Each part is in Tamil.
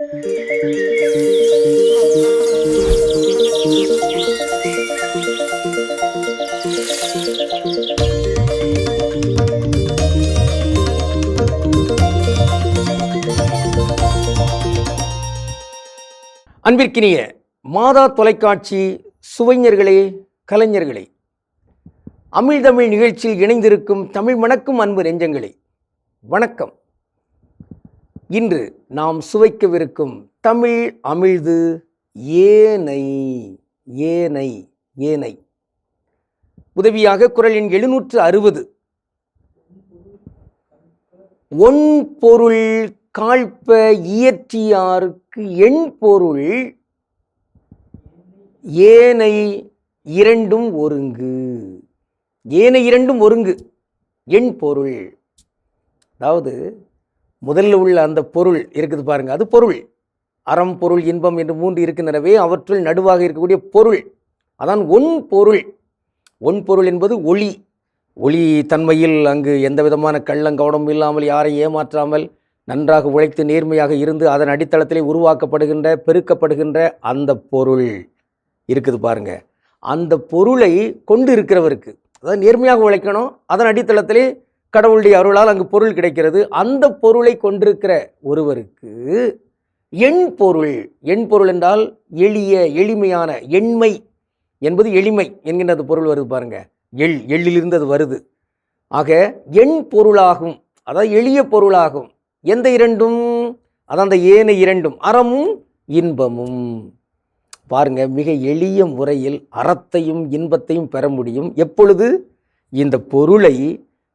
அன்பிற்கினிய மாதா தொலைக்காட்சி சுவைஞர்களே கலைஞர்களே அமிழ்தமிழ் நிகழ்ச்சியில் இணைந்திருக்கும் தமிழ் மணக்கும் அன்பு நெஞ்சங்களே வணக்கம். இன்று நாம் சுவைக்கவிருக்கும் தமிழ் அமிழ்து ஏனை ஏனை ஏனை. உதவியாக குரலின் எழுநூற்று அறுபது. ஒன் பொருள் காழ்ப்ப இயற்றியாருக்கு எண் பொருள் ஏனை இரண்டும் ஒருங்கு. ஏனை இரண்டும் ஒருங்கு. எண் பொருள். அதாவது முதல்ல உள்ள அந்த பொருள் இருக்குது பாருங்கள் அது பொருள். அறம் பொருள் இன்பம் என்று மூன்று இருக்கின்றனவே அவற்றுள் நடுவாக இருக்கக்கூடிய பொருள். அதான் ஒன் பொருள். ஒன் பொருள் என்பது ஒளி. ஒளி தன்மையில் அங்கு எந்த விதமான கள்ளங்கவனமும் இல்லாமல் யாரையும் ஏமாற்றாமல் நன்றாக உழைத்து நேர்மையாக இருந்து அதன் அடித்தளத்திலே உருவாக்கப்படுகின்ற பெருக்கப்படுகின்ற அந்த பொருள் இருக்குது பாருங்க. அந்த பொருளை கொண்டு இருக்கிறவருக்கு அதாவது நேர்மையாக உழைக்கணும் அதன் அடித்தளத்திலே கடவுளுடைய அருளால் அங்கு பொருள் கிடைக்கிறது. அந்த பொருளை கொண்டிருக்கிற ஒருவருக்கு எண் பொருள் எண் பொருள் என்றால் எளிய எளிமையான எண்மை என்பது எளிமை என்கின்ற அந்த பொருள் வருது பாருங்க. எள் எள்ளிலிருந்து அது வருது. ஆக எண் பொருளாகும் அதாவது எளிய பொருளாகும். எந்த இரண்டும்? அதான் அந்த ஏனை இரண்டும் அறமும் இன்பமும். பாருங்க மிக எளிய முறையில் அறத்தையும் இன்பத்தையும் பெற முடியும். எப்பொழுது? இந்த பொருளை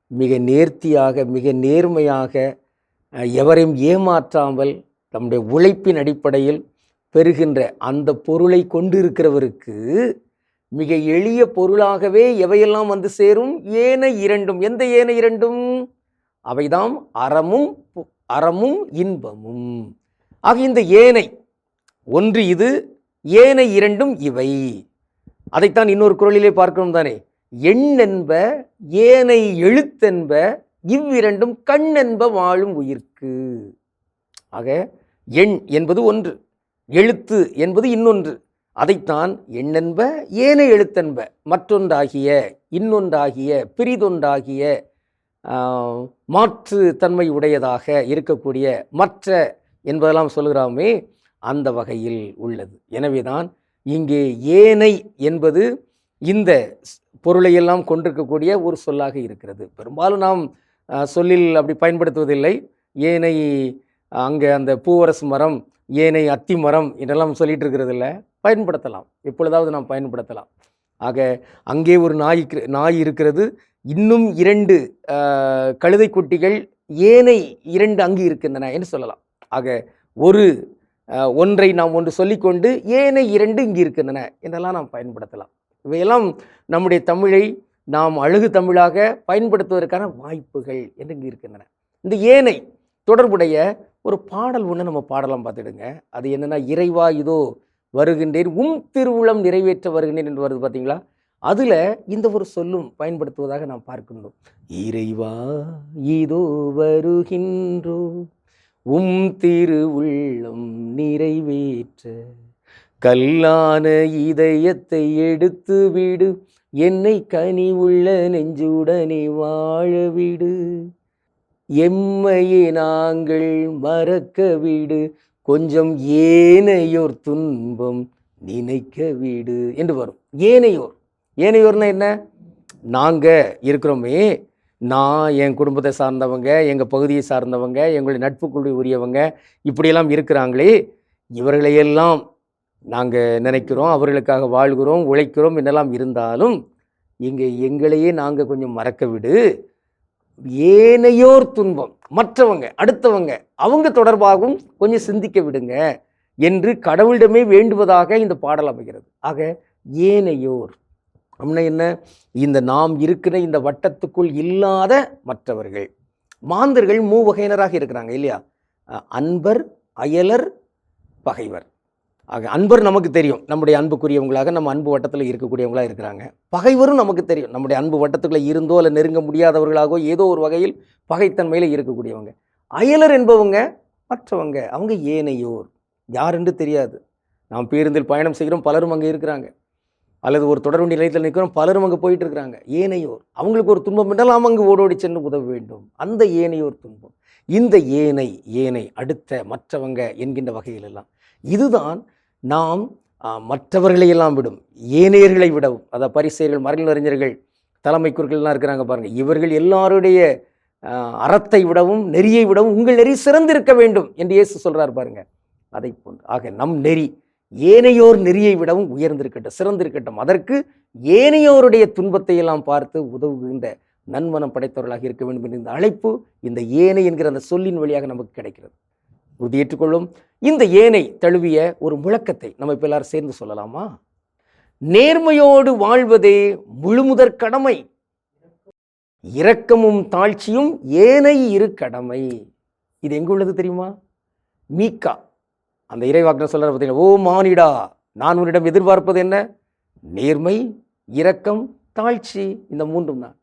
மிக நேர்த்தியாக மிக நேர்மையாக எவரையும் ஏமாற்றாமல் நம்முடைய உழைப்பின் அடிப்படையில் பெறுகின்ற அந்த பொருளை கொண்டிருக்கிறவருக்கு மிக எளிய பொருளாகவே எவையெல்லாம் வந்து சேரும்? ஏனை இரண்டும். எந்த ஏனை இரண்டும்? அவைதாம் அறமும் பு- அறமும் இன்பமும். ஆக இந்த ஏனை ஒன்று இது ஏனை இரண்டும் இவை. அதைத்தான் இன்னொரு குரலிலே பார்க்கணும் தானே? எண் என்ப ஏனை எழுத்தென்ப இவ்விரண்டும் கண்ணென்ப வாழும் உயிர்க்கு. ஆக எண் என்பது ஒன்று எழுத்து என்பது இன்னொன்று. அதைத்தான் எண்ணென்ப ஏனை எழுத்தென்ப. மற்றொன்றாகிய இன்னொன்றாகிய பிரிதொன்றாகிய மாற்று தன்மை உடையதாக இருக்கக்கூடிய மற்ற என்பதெல்லாம் சொல்கிறாமே அந்த வகையில் உள்ளது. எனவேதான் இங்கே ஏனை என்பது இந்த பொருளையெல்லாம் கொண்டிருக்கக்கூடிய ஒரு சொல்லாக இருக்கிறது. பெரும்பாலும் நாம் சொல்லில் அப்படி பயன்படுத்துவதில்லை. ஏனை அங்கே அந்த பூவரசு மரம் ஏனை அத்தி மரம் இதெல்லாம் சொல்லிட்டு இருக்கிறதில்ல பயன்படுத்தலாம். எப்பொழுதாவது நாம் பயன்படுத்தலாம். ஆக அங்கே ஒரு நாய் நாய் இருக்கிறது. இன்னும் இரண்டு கழுதைக்குட்டிகள் கழுதை குட்டிகள் ஏனை இரண்டு அங்கு இருக்கின்றன என்று சொல்லலாம். ஆக ஒரு ஒன்றை நாம் ஒன்று சொல்லிக்கொண்டு ஏனை இரண்டு இங்கு இருக்கின்றன என்றெல்லாம் நாம் பயன்படுத்தலாம். இவையெல்லாம் நம்முடைய தமிழை நாம் அழகு தமிழாக பயன்படுத்துவதற்கான வாய்ப்புகள் என்று இருக்கின்றன இந்த ஏனை தொடர்புடைய ஒரு பாடல் ஒன்று நம்ம பாடலாம் பார்த்துடுங்க. அது என்னென்னா இறைவா இதோ வருகின்றேன் உம் திருவுளம் நிறைவேற்ற வருகின்றேன் என்று வருது பார்த்தீங்களா? அதில் இந்த ஒரு சொல்லும் பயன்படுத்துவதாக நாம் பார்க்கின்றோம். இறைவா இதோ வருகின்றோ உம் திருவுள்ளம் நிறைவேற்ற கல்லான இதயத்தை எடுத்து விடு. என்னை கனி உள்ள நெஞ்சுடனே வாழ விடு. எம்மையே நாங்கள் மறக்க விடு. கொஞ்சம் ஏனையோர் துன்பம் நினைக்க விடு என்று வரும். ஏனையோர். ஏனையோர்னா என்ன? நாங்கள் இருக்கிறோமே. நான் என் குடும்பத்தை சார்ந்தவங்க எங்கள் பகுதியை சார்ந்தவங்க எங்களுடைய நட்புக்குழு உரியவங்க இப்படியெல்லாம் இருக்கிறாங்களே. இவர்களையெல்லாம் நாங்கள் நினைக்கிறோம் அவர்களுக்காக வாழ்கிறோம் உழைக்கிறோம் என்னெல்லாம் இருந்தாலும் இங்கே எங்களையே நாங்கள் கொஞ்சம் மறக்க விடு ஏனையோர் துன்பம் மற்றவங்க அடுத்தவங்க அவங்க தொடர்பாகவும் கொஞ்சம் சிந்திக்க விடுங்க என்று கடவுளிடமே வேண்டுவதாக இந்த பாடல் அமைகிறது. ஆக ஏனையோர் அப்படின்னா என்ன? இந்த நாம் இருக்கிற இந்த வட்டத்துக்குள் இல்லாத மற்றவர்கள். மாந்தர்கள் மூவகையினராக இருக்கிறாங்க இல்லையா? அன்பர் அயலர் பகைவர். ஆக அன்பர் நமக்கு தெரியும். நம்முடைய அன்புக்குரியவங்களாக நம்ம அன்பு வட்டத்தில் இருக்கக்கூடியவங்களாக இருக்கிறாங்க. பகைவரும் நமக்கு தெரியும். நம்முடைய அன்பு வட்டத்துக்குள்ளே இருந்தோ இல்லை நெருங்க முடியாதவர்களாகவோ ஏதோ ஒரு வகையில் பகைத்தன்மையில் இருக்கக்கூடியவங்க. அயலர் என்பவங்க மற்றவங்க. அவங்க ஏனையோர். யார் என்று தெரியாது. நாம் பேருந்தில் பயணம் செய்கிறோம். பலரும் அங்கே இருக்கிறாங்க. அல்லது ஒரு தொடர்வண்டி நிலையத்தில் நிற்கிறோம். பலரும் அங்கே போயிட்டு இருக்கிறாங்க. ஏனையோர். அவங்களுக்கு ஒரு துன்பம் என்றால் நாம் அங்கு ஓடோடி சென்று உதவ வேண்டும். அந்த ஏனையோர் துன்பம். இந்த ஏனை ஏனை அடுத்த மற்றவங்க என்கின்ற வகையிலெல்லாம். இதுதான் நாம் மற்றவர்களையெல்லாம் மற்றவர்களை எல்லாம் விடும். ஏனையர்களை விடவும். அதாவது பரிசெயர்கள் மறைநூல் அறிஞர்கள் தலைமை குறுக்கள்லாம் இருக்கிறாங்க பாருங்கள் இவர்கள் எல்லாருடைய அறத்தை விடவும் நெறியை விடவும் உங்கள் நெறி சிறந்திருக்க வேண்டும் என்று இயேசு சொல்கிறார் பாருங்க. அதை போன்று. ஆக நம் நெறி ஏனையோர் நெறியை விடவும் உயர்ந்திருக்கட்டும் சிறந்திருக்கட்டும். அதற்கு ஏனையோருடைய துன்பத்தை எல்லாம் பார்த்து உதவுகின்ற நன்மனம் படைத்தவர்களாக இருக்க வேண்டும் என்ற இந்த அழைப்பு இந்த ஏனை என்கிற அந்த சொல்லின் வழியாக நமக்கு கிடைக்கிறது. உறுதியேற்றுக்கொள்ளும். இந்த ஏனை தழுவிய ஒரு முழக்கத்தை நம்ம இப்போ எல்லாரும் சேர்ந்து சொல்லலாமா? நேர்மையோடு வாழ்வதே முழுமுதற் கடமை. இரக்கமும் தாழ்ச்சியும் ஏனை இரு கடமை. இது எங்க உள்ளது தெரியுமா? மீக்கா அந்த இறைவாக்கினர் சொல்றாரு பார்த்தீங்கன்னா ஓ மானிடா நான் உன்னிடம் எதிர்பார்ப்பது என்ன? நேர்மை இரக்கம் தாழ்ச்சி இந்த மூன்றும் தான்.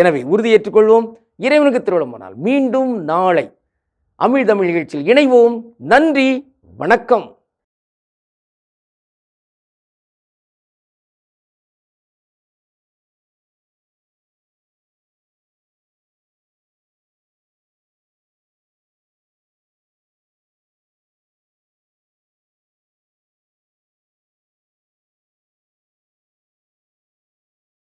எனவே உறுதியேற்றுக்கொள்வோம். இறைவனுக்கு இறைவனுக்கு திருவிழமானால் மீண்டும் நாளை அமிழ் தமிழ் நிகழ்ச்சியில் இணைவோம். நன்றி வணக்கம்.